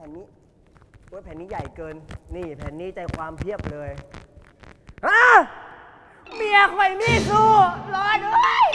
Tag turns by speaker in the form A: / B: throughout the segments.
A: แผ่นนี้โอ้ยแผ่นนี้ใหญ่เกิน นี่แผ่นนี้ใจความเพียบเลยอ้าเมียข่อยมีสู้รอด้วย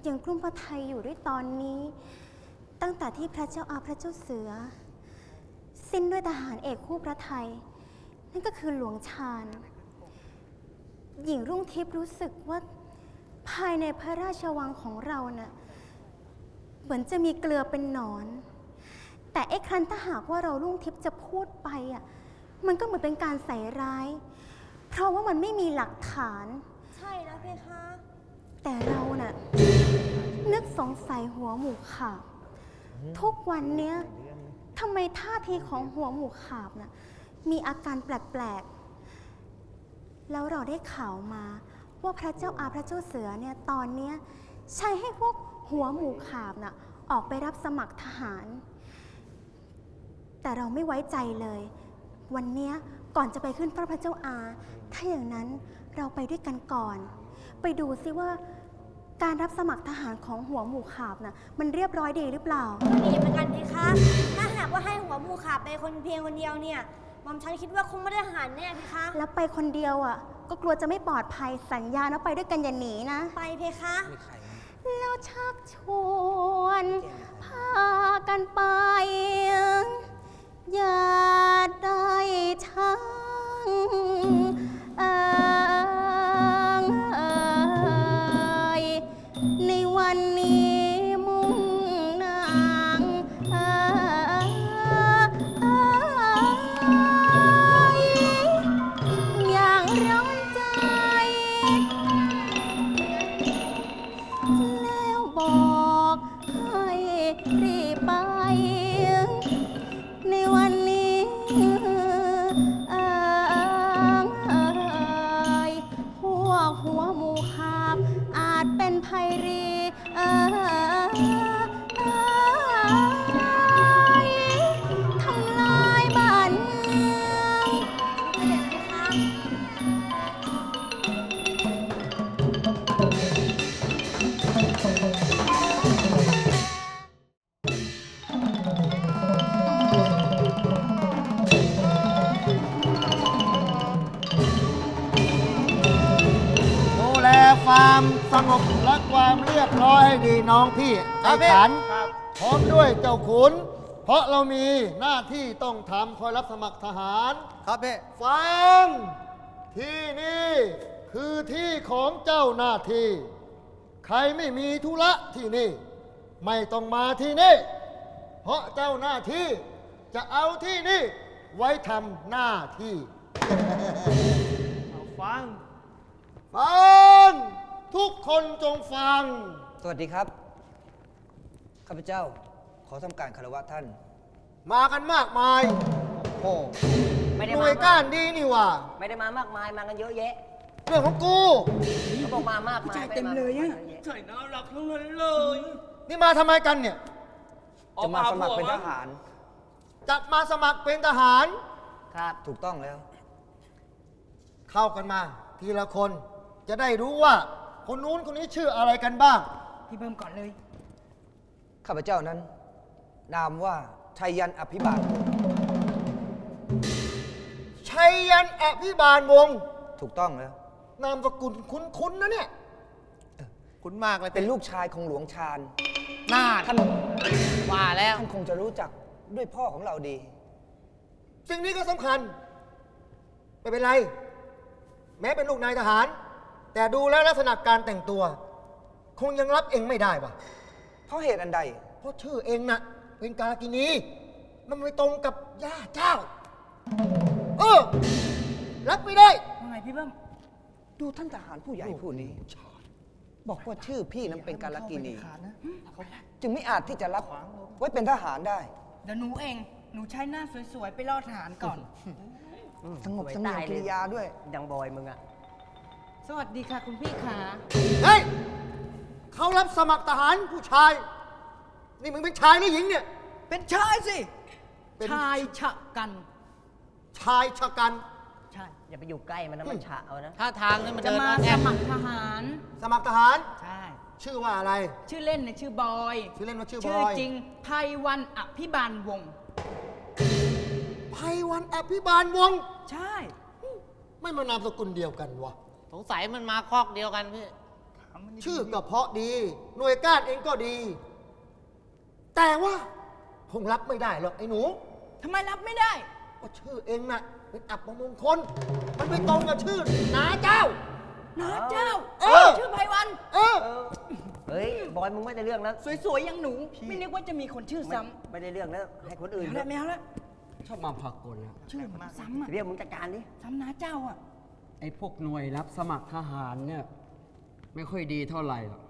B: ยยังกลุ้มพระไทยอยู่ด้วยตอนนี้ ตั้งแต่ที่พระเจ้าอาพระเจ้าเสือ สิ้นด้วยทหารเอกคู่พระไทย นั่นก็คือหลวงชาญ หญิงรุ่งทิพย์รู้สึกว่าภายในพระราชวังของเราน่ะเหมือนจะมีเกลือเป็นหนอน แต่ไอ้ครั้นถ้าหากว่าเรารุ่งทิพย์จะพูดไปอะมันก็เหมือนเป็นการใส่ร้าย เพราะว่ามันไม่มีหลักฐาน
C: ใช่แล้วเพคะ
B: แต่เราน่ะ นึกสงสัยหัวหมูขาบ ทุกวันเนี้ยทำไมท่าทีของหัวหมูขาบน่ะมีอาการแปลกๆ แล้วเราได้ข่าวมา ว่าพระเจ้าอาพระเจ้าเสือเนี่ยตอนเนี้ยใช้ให้พวกหัวหมูขาบน่ะออกไปรับสมัครทหาร แต่เราไม่ไว้ใจเลย วันเนี้ยก่อนจะไปขึ้นเฝ้าพระเจ้าอา ถ้าอย่างนั้นเราไปด้วยกันก่อน ไปดูซิว่า การรับสมัครทหารของหัวหมู่ขาบน่ะมันเรียบร้อยดีหรือเปล่า
C: ดีเหมือนกันเพคะ ถ้าหากว่าให้หัวหมูขาบไปคนเพียงคนเดียวเนี่ย หม่อมฉันคิดว่าคงไม่ได้หารแน่เพคะ
B: แล้วไปคนเดียวอะ ก็กลัวจะไม่ปลอดภัยสัญญานะไปด้วยกันอย่าหนีนะ
C: ไปเพคะ
B: แล้วชักชวน พากันไป อย่าได้ช่างเอิง
C: ค
D: วามสงบและความเรียบร้อยให้ดีน้องพี่ไอ้ขันพร้อมด้วยเจ้าขุน เพราะเรามีหน้าที่ต้องทำคอยรับสมัครทหาร
A: ครับพี่
D: ฟัง ที่นี่คือที่ของเจ้าหน้าที่ ใครไม่มีธุระที่นี่ ไม่ต้องมาที่นี่ เพราะเจ้าหน้าที่จะเอาที่นี่ไว้ทำหน้าที่
A: ฟัง
D: ฟัง ทุกคนจงฟัง
E: สวัสดีครับ ข้าพเจ้าขอทำการคารวะท่าน
D: มากันมากมาย
A: โอ้ไม่ได้
D: หน่
A: มา
D: วยก้านดีนี่หว่า
A: ไม่ได้มามากมายมากันเยอะแยะ
D: เรื่องของกู
A: เขาบอกมามากมายเต็มเลยอะ
F: ใช่น่ารักทั้งนั้นเลย
D: นี่มาทำไมกันเนี่ย
E: จะมาสมัครเป็นทหาร
D: จะมาสมัครเป็นทหาร
A: ครับ
E: ถูกต้องแล้ว
D: เข้ากันมา ทีละคน จะได้รู้ว่า คนนู้นคนนี้ชื่ออะไรกันบ้าง
F: พี่เบิ้มก่อนเลย
E: ข้าพเจ้านั้น นามว่าชัยยันอภิบาล
D: ชัยยันอภิบาลวงศ์
E: ถูกต้องแล้ว
D: นามสกุลคุ้นๆนะเนี่ย
G: คุณมากเลย
E: เป็นลูกชายของหลวงชาญ
G: หน้า
E: ท่าน
G: ว่าแล้ว
E: ท่านคงจะรู้จักด้วยพ่อของเราดี
D: สิ่งนี้ก็สำคัญ ไม่เป็นไร แม้เป็นลูกนายทหาร แต่ดูแล้วลักษณะการแต่งตัว คงยังรับเองไม่ได้ว่ะ
E: เพราะเหตุอันใด
D: เพราะชื่อเองน่ะ เป็นกาลกินี มันไม่ตรงกับย่าเจ้า เออ รับไม่ได้
F: ว่าไงพี่เบิ้ม
E: ดูท่านทหารผู้ใหญ่ผู้นี้ บอกว่าชื่อพี่นั้นเป็นกาลกินี จึงไม่อาจที่จะรับไว้เป็นทหารได้
F: เดี๋ยวหนูเอง หนูใช้หน้าสวยๆ ไปล่อทหารก่อน
E: สงบสงบกิริยาด้วย
A: ยังบอยมึงอะ
F: สวัสดีค่ะคุณพี่ขา
D: เฮ้ยเขารับสมัครทหารผู้ชาย นี่มึงเป็นชายหรือหญิงเนี่ย
F: เป็นชายสิ
D: เป็น
F: ชายฉะกัน
D: ชายชะกัน
F: ใช่
A: อย่าไปอยู่ใกล้มันนะมันฉะเอานะ
G: ถ้าทางนี่มัน
F: จะ
G: เดิน
F: มา
G: แอ
F: ส
G: บ
F: มัครทหาร
D: สมัครทหาร
F: ใช่
D: ชื่อว่าอะไร
F: ชื่อเล่นเนี่ยชื่อบอย
D: ชื่อเล่นว่าชื่อบ
F: ชื่อ
D: อย
F: จริงไพวันอภิบาลวงศ์
D: ไพวันอภิบาลวงศ์
F: ใช่
D: ไม่มานามสกุลเดียวกันวะ
G: สงสัยมันมาคอกเดียวกันพี่
D: ชื่อก็เพราะดี หน่วยก้านเองก็ดี แต่ว่าคงรับไม่ได้หรอกไอ้หนู
F: ทำไมรับไม่ได้
D: ก็ชื่อเองน่ะเป็นอับมงคล มันไม่ตรงกับชื่อนาเจ้า
F: นะเจ้า
D: เออ
F: ชื่อไพวัน
D: เออ
A: เฮ้ย บอยมึงไม่ได้เรื่องแล้ว
F: สวยๆอย่างหนู ไม่นึกว่าจะมีคนชื่อ
A: ไม่
F: ซ้
A: ไม่ได้เรื่องแล้ว ให้คนำอื่น
F: เอา
A: เถ
F: ละ
A: อะ
F: ไม่เอาละ
H: ชอบมาพากลนะ
F: ชื่อเหมือนซ้ำอะ
A: เรียกมึงจัดการดิ
F: ซ้ำนะเจ้าอะ
H: ไอ้พวกหน่วยรับสมัครทหารเนี่ย ไม่ค่อยดีเท่าไหร่หรอก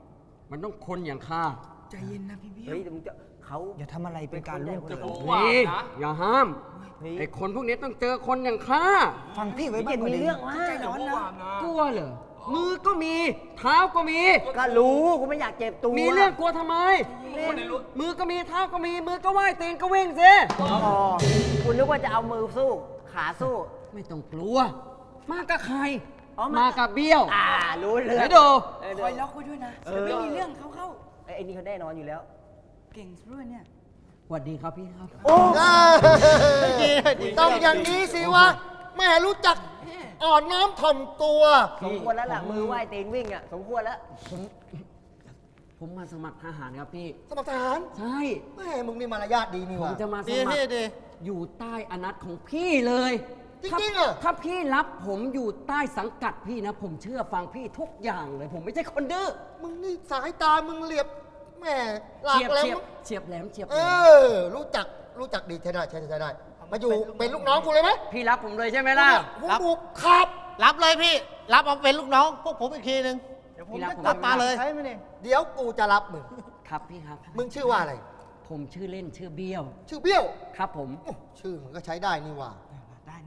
H: มันต้องคนอย่างข้า
F: ใจเย็นนะพี่เบี้ย
A: เฮ้ยมึงจะเขา
E: อย่าทำอะไรเป็นการล่วงเกิน
H: นี่อย่าห้าม
A: เฮ้ย
H: ไอ้คนพวกนี้ต้องเจอคนอย่างข้า
E: ฟังพี่ไว้บ้า
A: เจ็
E: ง
A: ด
E: ก็
A: มี
E: ดี
A: เรื่องวะ
F: ใจร้อนนะ
H: กลัวเหรอมือก็มี เท้าก็มี
A: ก็รู้กูไม่อยากเจ็บตัว
H: มีเรื่องกลัวทำไม มือก็มีเท้าก็มี มือก็ไหวตีนก็วิ่งสิ
A: อ๋อคุณนึกว่าจะเอามือสู้ ขาสู้
H: ไม่ต้องกลัว มากับใคร
A: อ๋อมา
H: มากับเบี้ยว
A: อ่ารู้เลย
H: ไหนดู
A: เออ
F: ค
A: เดี๋ยว
F: อยล็อกไว้ด้วยนะ
A: เออ
F: เดี๋ยวไม่มีเรื่องเขาเข้า
A: ไอ้ไอ้นี่เขาแน่นอนอยู่แล้ว
F: เก่งซะด้วยเนี่ย
H: สวัสดีครับพี่ครับ
A: โอ้
D: ต้องอย่างนี้สิวะแม่รู้จักอ่อนน้อมถ่อมตัว
A: สมควรแล้วล่ะ มือไหวตีนวิ่งอะ สมควรแล้ว
H: ผมมาสมัครทหารครับพี่
D: สมัครทหาร
H: ใช่
D: แม่มึงนี่มารยาทดีนี่
H: ผม
D: วะ
H: จะมาส
G: ดี
H: มัค
G: พี่
H: ร
G: ดี
H: อยู่ใต้อนัตของพี่เลย
D: จริงๆ
H: ถ้า
D: เหรอ
H: ถ้าพี่รับผมอยู่ใต้สังกัดพี่นะ ผมเชื่อฟังพี่ทุกอย่างเลย ผมไม่ใช่คนดื้อ
D: มึงนี่สายตามึงเหลียบแม่หลาก
H: เฉียบ
D: แล้ว
H: เฉียบ
D: มึง
H: เฉียบแหลมเฉียบแห
D: เอ
H: ลม
D: อ รู้จักรู้จักดีใช่ได้ใช่ใช่ได้ มาอยู่เป็นลูกน้องกูเลยไหม
H: พี่รับผมเลยใช่ไหมล่ะ
D: กูบุกขับ
G: รับเลยพี่ รับเอาเป็นลูกน้อง พวกผมอีกทีหนึ่ง
H: พี่รับผม
G: รับมาเลย
D: เดี๋ยวกูจะรับมึง
H: ครับพี่ครับ
D: มึงชื่อว่าอะไร
H: ผมชื่อเล่นชื่อเบี้ยว
D: ชื่อเบี้ยว
H: ครับผม
D: โอ้ชื่อมึงก็ใช้ได้นี่หว่า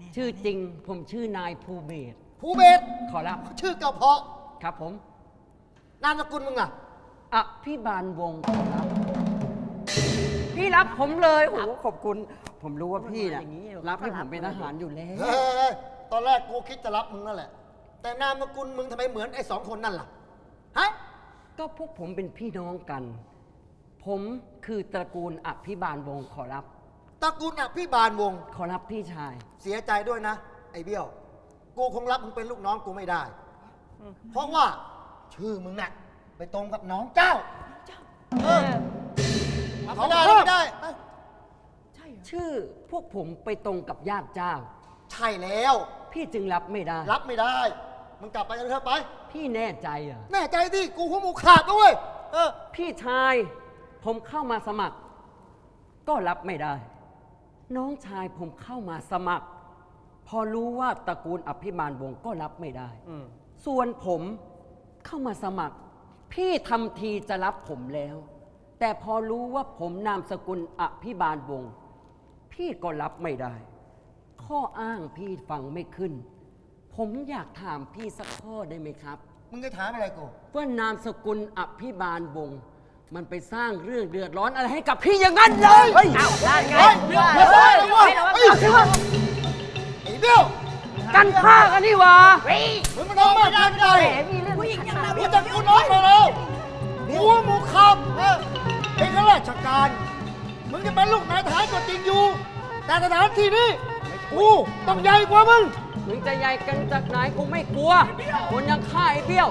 F: ได้แน่
H: ชื่อจริงผมชื่อนายภูเบศร
D: ภูเบศ
H: ขอรับ
D: ชื่อกระเพาะ
H: ครับผม
D: นามสกุลมึงล่ะ
H: อภิบาลวงศ์ขอรับพี่รับผมเลยโอ้โหขอบคุณ ผมรู้ว่าพี่น่ะ
A: อย่างนี้
H: รับให้ผมเป็นทหารอยู่แล้ว
D: เฮ้ยตอนแรกกูคิดจะรับมึงนั่นแหละ แต่นามสกุลมึงทำไมเหมือนไอ้สองคนนั่นล่ะ ฮะ
H: ก็พวกผมเป็นพี่น้องกัน ผมคือตระกูลอภิบาลวงศ์ขอรับ
D: ตระกูลอภิบาลวงศ์
H: ขอรับพี่ชาย
D: เสียใจด้วยนะ ไอ้เบี้ยว กูคงรับมึงเป็นลูกน้องกูไม่ได้ เพราะว่าชื่อมึงน่ะไปตรงกับน้องเจ้าเออเขาได้ไม่ได้เอ้ย
H: ชื่อพวกผมไปตรงกับญาติเจ้า
D: ใช่แล้ว
H: พี่จึงรับไม่ได้
D: รับไม่ได้ มึงกลับไปกันเถอะไป
H: พี่แน่ใจเหรอ
D: แน่ใจที่กูหัวหมูขาดด้วยเออ
H: พี่ชาย ผมเข้ามาสมัคร ก็รับไม่ได้ น้องชายผมเข้ามาสมัคร พอรู้ว่าตระกูลอภิบาลวงศ์ก็รับไม่ได้
A: อืม
H: ส่วนผมเข้ามาสมัคร พี่ทำทีจะรับผมแล้ว แต่พอรู้ว่าผมนามสกุลอภิบาลวงศ์พี่ก็รับไม่ได้ ข้ออ้างพี่ฟังไม่ขึ้น ผมอยากถามพี่สักข้อได้ไหมครับ
D: มึงจะถามอะไรกู
H: ว่านามสกุลอภิบาลวงศ์ มันไปสร้างเรื่องเดือดร้อนอะไรให้กับพี่อย่างนั้นเลย
A: อ้าวได้ไง
D: เฮ้ยเฮ้ยเฮ้ยเฮ้ย
A: เฮ้ย
D: ไอ้เบี้ยว
A: ห
H: กันฆ่ากันนี่หว่า
D: มึงมันน้องมากเกินไปผู้หญิงยังรู้จักกูน้องมาแล้วหัวหมูคำเออเป็นข้าราชการ มึงจะเป็นลูกนายทหารก็จริงอยู่ แต่สถานที่นี้กูต้องใหญ่กว่ามึง
H: มึงจะใหญ่กันจากไหนกูไม่กลัวคนยังฆ่าไอ้เบี้ยว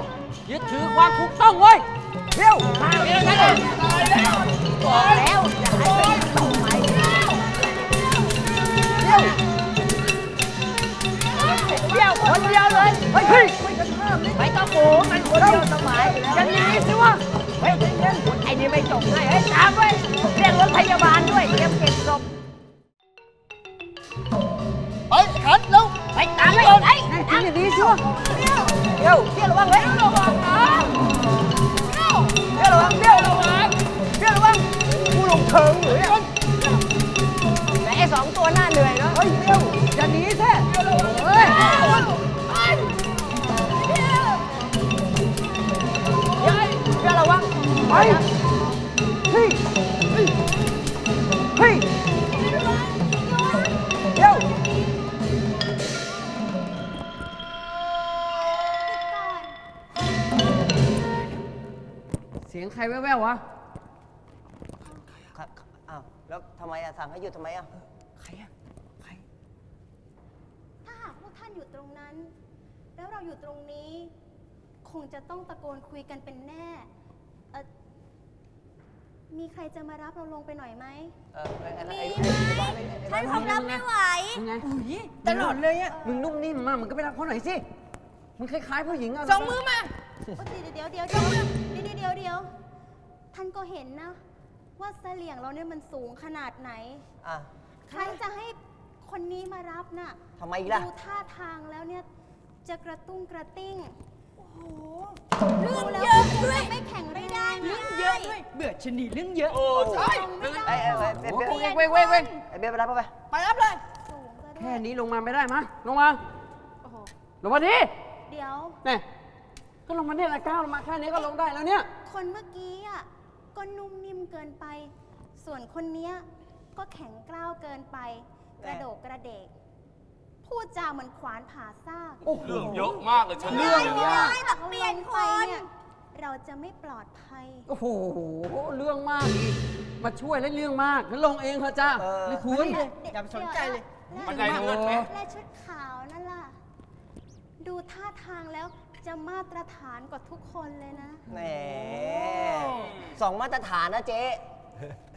H: ยึดถือความถูกต้องเว้ยเบี้ยวฆ่าเบี้ยวนะบอกแล้วอย่าให้เป็นต่อไปเบี้ยว เบี้ยวคนเดียวเลยเฮ้ยเฮ้ยไม่ต้องโผล่มันคนเดียวสมัยจะหนีสิวะเฮ้ยเย็นๆไอ้นี่ไม่จ ว้ยเรียกรถพยาบาลด้วยเตรียมเก็บศพ
D: ไปขันแล้ว
H: ไปตามไปไปตามอย่างนี้ชัวเดี๋ยวเดี๋ยวระวังเฮ้ยระวังนะเดี๋ยวระวังเดี๋ยวระวังเดี๋ยวระวังกูลงเชิงหรือไงแต่ไอ้สองตัวหน้าเหนื่อยเนาะเฮ้ยเดี๋ยวจะหนีแท้เฮ้ยเดี๋ยวระวังไปเฮ้ยเฮ้ย เสียงใครแว่วๆวะ
C: ครับอ้าว แล้วทำไมอะสั่งให้หยุดทำไมอะ
H: ใครอะใคร
B: ถ้าหากพวกท่านอยู่ตรงนั้น แล้วเราอยู่ตรงนี้ คงจะต้องตะโกนคุยกันเป็นแน่เอ่อมีใครจะมารับเราลงไปหน่อยไหม
C: เออไอ้ไอ้
A: มี
C: ไอ้
A: ไหมฉันคงรับไม่ไหว
H: ยังไง
F: อุ้ยตลอดเลยอะ
H: มึงนุ่มนิ่มมากมึงก็ไปรับเขาหน่อยสิ มึงคล้ายๆผู้หญิงอะ
F: สองมือมา
B: โอ๊ยเดี๋ยวเดี๋ยวเดี๋ยวเดี๋ยวเดี๋ ยวเดี๋ยวเดี๋ยวท่านก็เห็นนะ ว่าเสลี่ยงเราเนี่ยมันสูงขนาดไหน
C: อะ
B: ใครจะให้คนนี้มารับน่ะ
C: ทำไมล่ะ
B: ดูท่าทางแล้วเนี่ย จะกระตุ้งกระติ้ง โอ้โห
A: เรื่อง
B: ดูแล้ว
A: เยอะด้วย
B: ไม่แข็งแร
A: ไม่
B: ง
A: ได้
F: เรื่องเยอะด้วยเบื่อชนีเรื่องเยอะ
B: ใช่ไม่ได้
C: ไอ้ไอ้ไอ้ไอ้
H: โอ้
C: เบี้ย
H: โหเว้งเว้งเว้งเว้ง
C: ไอ้เบี้ยไปรับเข้าไป
F: ไปรับเลย
B: สูงซะด้
H: แค่
B: วย
H: นี้ลงมาไม่ได้มะลงมา
B: โอ้โห
H: ลงมาดิ
B: เดี๋ยว
H: เนี่ย ก็ลงมาเนี่ยละก้าวลงมาแค่นี้ก็ลงได้แล้วเนี่ย
B: คนเมื่อกี้อะก็นุ่มนิ่มเกินไป ส่วนคนเนี้ยก็แข็งกร้าวเกินไป กระโดกกระเดก พูดจาเหมือนขวานผ่าซาก
H: โอ้โห
I: เรื่องเยอะมากเลยฉัน
A: ไม่ได้ไม่ได้แบบเปลี่ยนค
B: ไป
A: น
B: เนี่ยเราจะไม่ปลอดภัย
H: โอ้โห เรื่องมากอีกมาช่วยแล้วเรื่องมากงั้นลงเองเถอะจ้า
C: เออ
H: นี่คุณ
F: อย่าไปสนใจเลย
B: แล้ว
I: บันไดเลื่อนไหม
B: และชุดขาวนั่นล่ะ ดูท่าทางแล้ว จะมาตรฐานกว่าทุกคนเลยนะ
C: แหมสองมาตรฐานนะเจ๊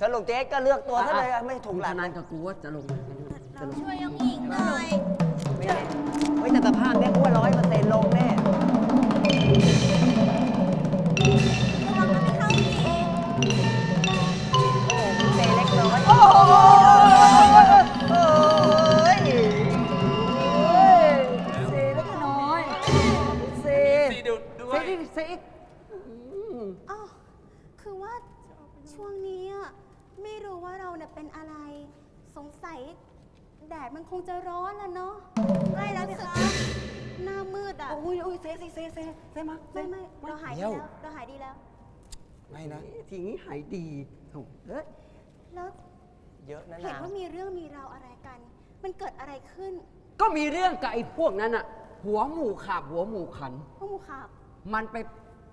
C: สรุปเจ๊ก็เลือกตัวซะเลยอะไม่ถูกหลัก
H: นานกับกูว่าจะลงมาจะลง
A: ช่วยยงหญิงหน่อย
C: ไม่ได้เฮ้ยแต่สภาพเนะ
H: ทีนี้หายดีโถูกเอ้ย
B: แล้ว
C: เยอะนะ
B: เห็น
C: นาง
B: ว่ามีเรื่องมีราวอะไรกัน มันเกิดอะไรขึ้น
H: ก็มีเรื่องกับไอ้พวกนั้นอะหัวหมูขาบหัวหมูขัน
B: พวกหมูขาบ
H: มันไป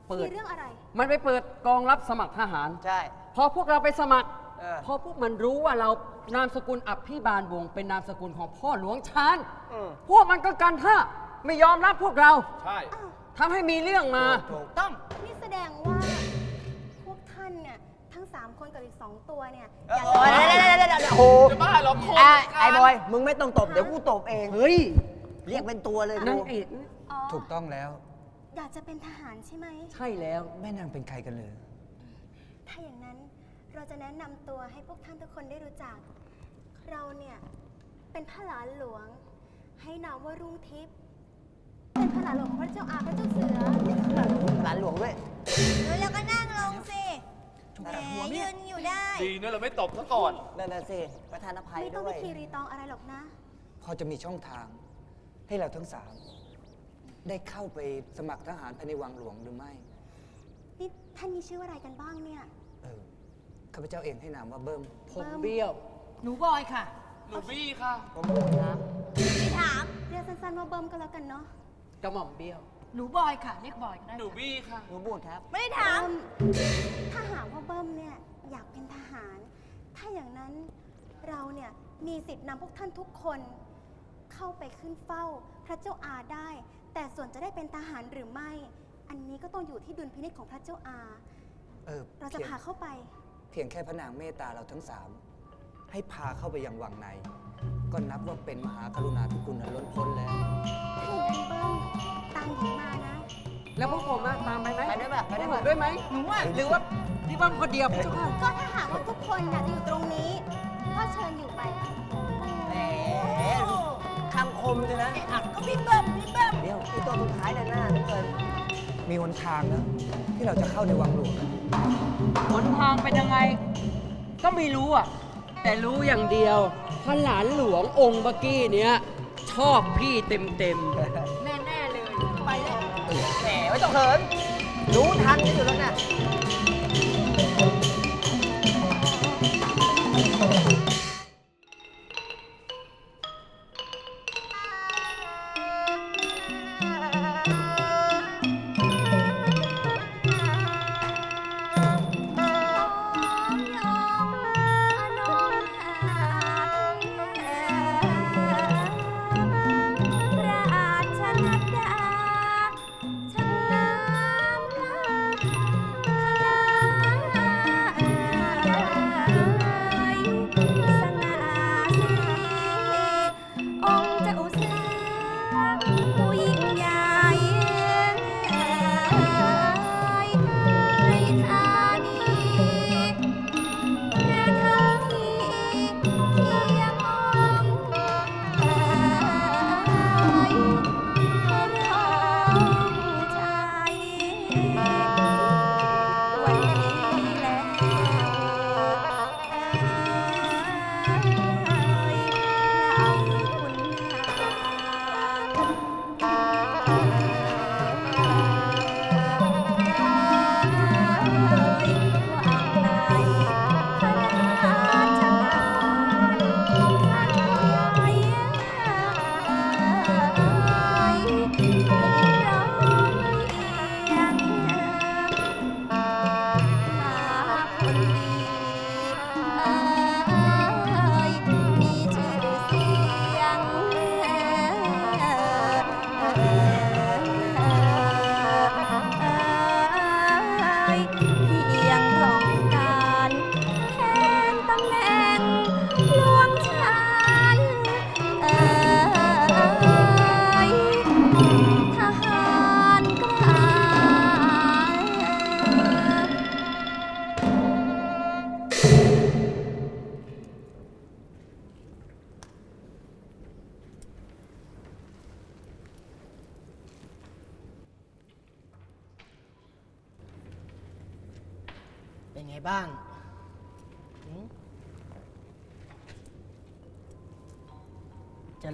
H: เปิ
B: มี
H: ด
B: เรื่องอะไร
H: มันไปเปิดกองรับสมัครทหาร
C: ใช่
H: พอพวกเราไปสมัคร
C: เออ
H: พอพวกมันรู้ว่าเรานามสกุลอับพิบาลวงศ์เป็นนามสกุลของพ่อหลวงชาน
C: อืม
H: พวกมันก็กันท่าไม่ยอมรับพวกเรา
I: ใช่
B: อ้าว
H: ทำให้มีเรื่องมา
C: ถูก
F: ต้อง
B: นี่แสดงว่าพวก ท่านเนี่ยทั้งสามคนกับอีกสองตัวเนี่ย
C: เออ
B: อยาก
C: โอ้ย
B: จะ
C: เดี๋ยวเดี๋ยวเดี๋ยวเดี๋ยวโอ้โห
I: จะบ้าเหรอคน
C: ไอ้
I: กัน
C: ไอ้บอย มึงไม่ต้องตบ เดี๋ยวกูตบเอง
H: เฮ้ย
C: เรียกเป็นตัวเลย
H: นาง
C: กู
H: เอก
B: อ๋อ
E: ถูกต้องแล้ว
B: อยากจะเป็นทหารใช่ไหม
H: ใช่แล้ว
E: แม่นางเป็นใครกันเลย
B: ถ้าอย่างนั้นเราจะแนะนำตัวให้พวกท่านทุกคนได้รู้จัก เราเนี่ย เป็นพระหลานหลวง ให้นามว่ารุ่งทิพย์ เป็นพระหลานหลวงของพระเจ้าอาพระเจ้าเสือ
C: หลานหลวงด้วย
A: แล้วก็นั่งลงสิ แหมยืนอยู่ได้
I: ดีนะเราไม่ตบซะก่อน
C: นั่นน่ะสิประธานอภัย
B: ไม่ต้อง
C: ด้ว
B: พิ
C: ย
B: ธีรีตองอะไรหรอกนะ
E: พอจะมีช่องทางให้เราทั้งสามได้เข้าไปสมัครทหารภายในวังหลวงหรือไม่
B: นี่ท่านมีชื่ออะไรกันบ้างเนี่ย
E: เออข้าพเจ้าเองให้นามว่าเบิ้ม
H: ผมเบี้ยว
F: หนูบอยค่ะ
I: หนูบี้ค่ะ
C: ผมพูดนะ
A: ไม่ถาม
B: เรียกสัสั้นๆว่าเบิ้มก็แล้วกันเนาะ
H: กระหม่อมเบี้ยว
F: หนูบอยค่ะ เรียกบอยก็ได้
I: หนูบี้ค่ะ
E: หนูบูดครับ
C: ไม่ได้ถาม
B: เบิ้มถ้าหากว่าเบิ้มเนี่ยอยากเป็นทหาร ถ้าอย่างนั้นเราเนี่ยมีสิทธิ์นำพวกท่านทุกคน เข้าไปขึ้นเฝ้าพระเจ้าอาได้ แต่ส่วนจะได้เป็นทหารหรือไม่ อันนี้ก็ต้องอยู่ที่ดุลพินิจของพระเจ้าอา
E: เออ
B: เราจะ
E: พียง
B: พาเข้าไป
E: เพียงแค่พระนางเมตตาเราทั้งสามให้พาเข้าไปยังวังใน ก็นับว่าเป็นมหากรุณาธิคุณอันล้นพ้นแล้ว
B: ถ้าอย่างนั้นเบิ้มตามหญิงมานะ
H: แล้วพวกผมอะตามไปไหม
E: ไปด้วยป่ะไปด้วย
H: พวก
E: ป่ะ
H: ผมด้วยไหมหนูว่าหรือว่าพี่เบ้มคนเดียวพี่เจ้าค่ะ
B: ก็ถ้าหากว่าทุกคนอยากจะอยู่ตรงนี้ ก็เชิญอยู่ไป
A: แหมคำคมเลยนะ
C: ก็พี่เบิ้มพี่เบิ้ม
A: เดี๋ยวไอตัวสุดท้ายน่ะหน้าเหลือเกิน
E: มีหนทางแล้วที่เราจะเข้าในวังหลวง
H: หนทางเป็นยังไง ก็ไม่รู้อะ แต่รู้อย่างเดียวพระหลานหลวงองค์เมื่อกี้เนี้ยชอบพี่เต็มเต็ม
F: แน่แน่เลย ไปเลย
A: แหมไม่ต้องเขิน รู้ทันกันอยู่แล้วนะ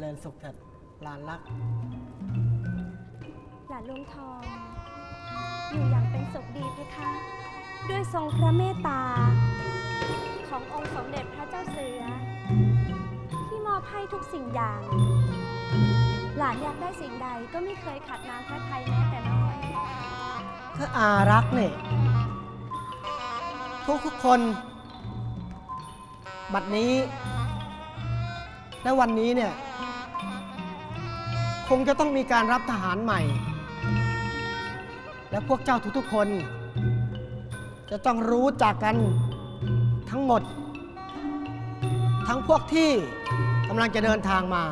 B: ริญสุ
A: ขเถิดหลานรัก
B: หลานลุงทอง อยู่อย่างเป็นสุขดีเพคะ ด้วยทรงพระเมตตา ขององค์สมเด็จพระเจ้าเสือ ที่มอบให้ทุกสิ่งอย่าง หลานอยากได้สิ่งใดก็ไม่เคยขัดน้ำพระทัยแม้แต่น้อย
A: ถ้าอารักเนี่ยทุกทุกๆคน บัดนี้ และวันนี้เนี่ย คงจะต้องมีการรับทหารใหม่ และพวกเจ้าทุกๆคน จะต้องรู้จักกันทั้งหมด ทั้งพวกที่กำลังจะเดินทางมา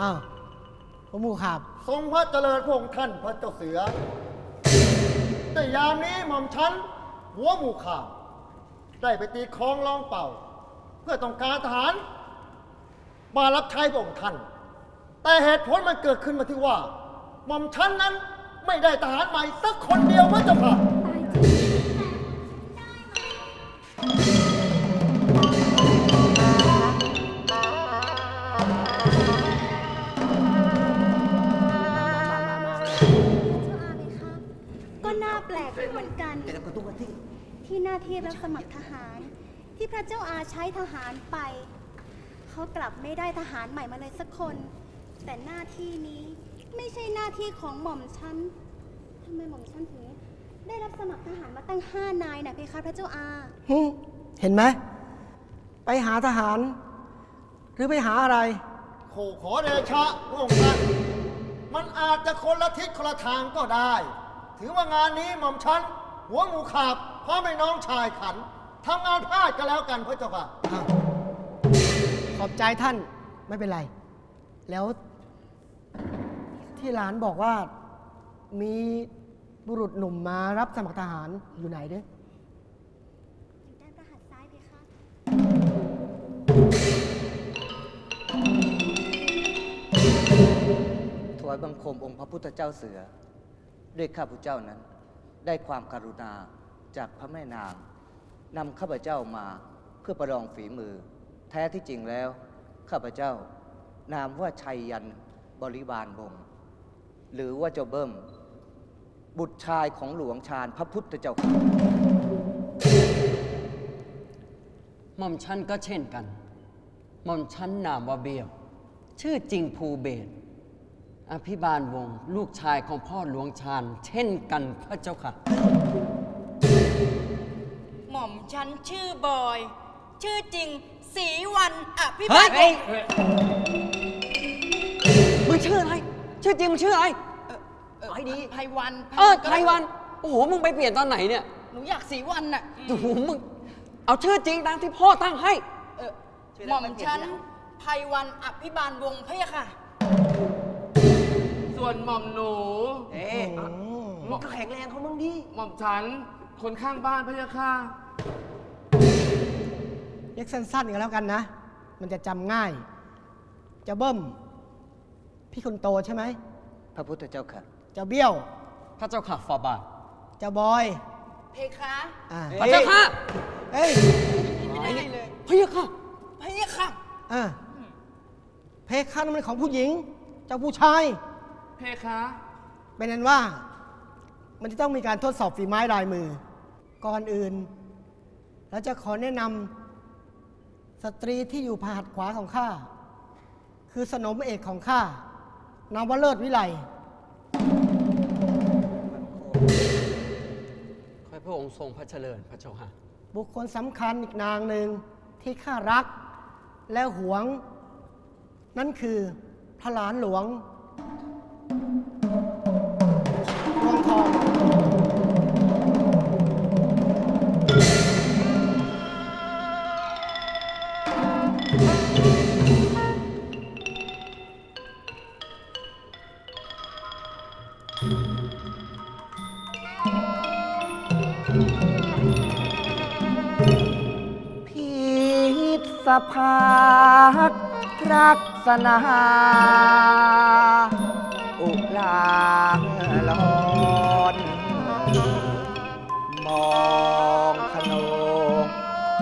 A: อ้าวพวกหมูขับ
D: ทรงพระเจริญพระองค์ท่านพระเจ้าเสือ แต่ยามนี้หม่อมฉันหัวหมู่ข่าวได้ไปตีคลองลองเป่า เพื่อต้องการทหาร มารับใช้พระองค์ท่าน แต่เหตุผลมันเกิดขึ้นมาที่ว่า หม่อมฉันนั้นไม่ได้ทหารใหม่สักคนเดียวพระเจ้าค่ะ
B: ตายจริงจ้าอาไหมคะก็น่าแปลกเหมือนกัน ที่หน้าที่รับสมัครทหาร ที่พระเจ้าอาใช้ทหารไป เเขากลับไม่ได้ทหารใหม่มาเลยสักคน แต่หน้าที่นี้ไม่ใช่หน้าที่ของหม่อมฉันทำไมหม่อมฉันถึงได้รับสมัครทหารมาตั้งห้านายนะเพคะพระเจ้าอา
J: หึเห็นไหม ไปหาทหาร หรือไปหาอะไร
D: โขขอเดชะพระองค์ท่านมันอาจจะคนละทิศคนละทางก็ได้ ถือว่างานนี้หม่อมฉัน หัวงูขาบเพราะไม่น้องชายขันทำงานพลาดก็แล้วกันพระเจ้าค่ะ
J: อ้าว ขอบใจท่านไม่เป็นไร แล้ว ที่หลานบอกว่ามีบุรุษหนุ่มมารับสมัครทหารอยู่ไหนเด้อ
B: อยู่ด้านพระหัตถ์ซ้ายเพคะ
E: ถวายบังคมองค์พระพุทธเจ้าเสือ ด้วยข้าพเจ้านั้น ได้ความการุณาจากพระแม่นางนำข้าพเจ้ามาเพื่อประลองฝีมือ แท้ที่จริงแล้ว ข้าพเจ้า นามว่าชัยยันบริบาลวงศ์หรือว่าเจ้าเบิ้ม บุตรชายของหลวงชาญพระพุทธเจ้าค่ะ
A: หม่อมฉันก็เช่นกัน หม่อมฉันนามว่าเบียว ชื่อจริงภูเบศรอภิบาลวงศ์ลูกชายของพ่อหลวงชาญ เช่นกันพระเจ้าค่ะ
F: หม่อมฉันชื่อบอย ชื่อจริง ศรีวันอภิ
A: เฮ้
F: บายล
A: มึงชื่ออะไร ชื่อจริงมึงชื่ออะไร
F: ไอ้ดี ไพวัน
A: เออไทยวัน โอ้โห มึงไปเปลี่ยนตอนไหนเนี่ย
F: หนูอยากศรีวันน่ะ
A: โอ้โห มึง เอาชื่อจริงตามที่พ่อตั้งให้
F: เออหม่อมฉันไพวันอภิบาลวงศ์พะยะค่ะ
I: ส่วนหม่อมหนู
J: อืม
I: หม่อมก็แข็งแรงเขามั่งดิ หม่อมฉัน คนข้างบ้านพะยะค่ะ
J: เรียกสั้นๆกันแล้วกันนะ มันจะจำง่าย จะเบิ้ม พี่คนโตใช่ไหม
E: พระพุทธเจ้าค่ะ
J: จะเบี้ยว
A: พระเจ้าค่ะฟาบาท
J: จะบอย
F: เพคะ
J: อ่า
A: พระเจ้าค่ะ
J: เอ้ย
F: ไม่ได้เลย
A: พระเจ้าค่ะ
F: พะยะค่ะ
J: อ่าเพคานั้นมันของผู้หญิง เจ้าผู้ชาย
I: เพคะ
J: เป็นนั้นว่า มันจะต้องมีการทดสอบฝีไม้ลายมือ ก่อนอื่น เราจะขอแนะนำ สตรีที่อยู่ผาหัดขวาของข้า คือสนมเอกของข้านามวเลิศวิไล
A: ขอให้พระองค์ทรงพระเจริญพระเจ้าค่ะ
J: บุคคลสำคัญอีกนางหนึ่งที่ข้ารักและหวง นั่นคือพระหลานหลวง
E: ภาครักษณาอุลางลอนมองขนง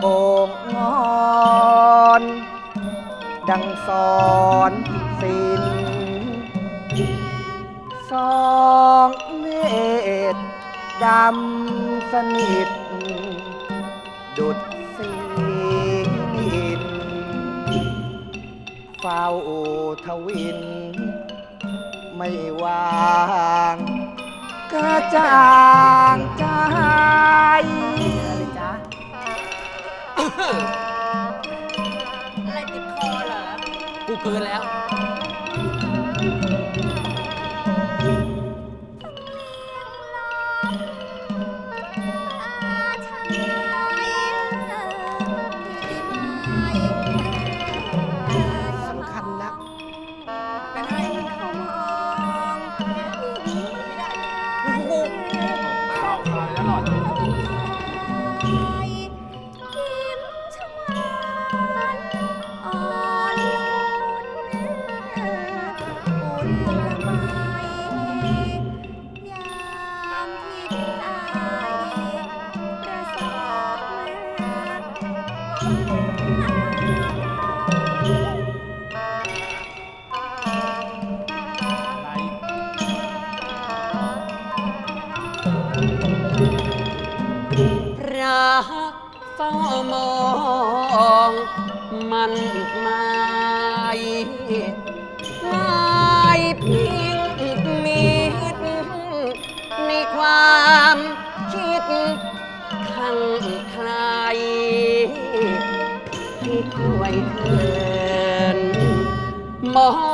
E: โกงงอน ดังสอนสินสองเมตดำสนิทดุด เฝ้าทวิน ไม่วางกระจ่างใจ
J: อะไรจ๊ะ
F: อะไรติดคอเหรอ
A: กูคืนแล้ว
B: มอง